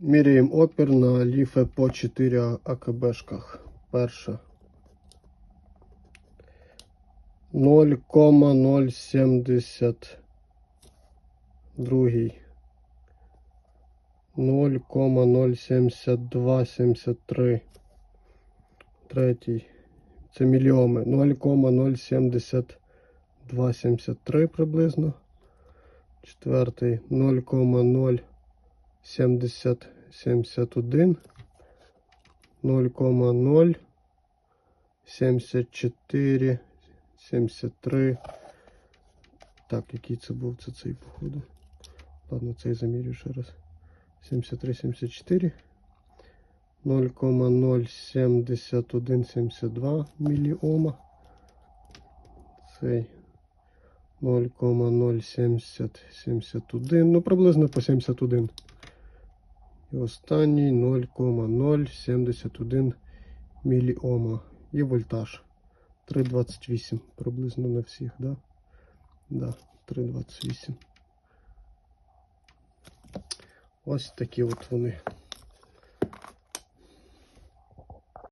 Міряємо опір на ліфе по 4 АКБшках. Перша. 0,070. Другий. 0,072, 73. Третій. Це мільйоми. 0,072, 73 приблизно. Четвертий 0,070, 71. 0,0 74, 73. Так, який це був? Це цей, походу. Ладно, цей замірю ще раз. 73, 74. 0,071, 72 міліома. Цей 0,070, 71. Ну, приблизно по 71. І останній 0,071 міліома. І вольтаж. 3,28 приблизно на всіх, да? Да, 3,28. Ось такі от вони.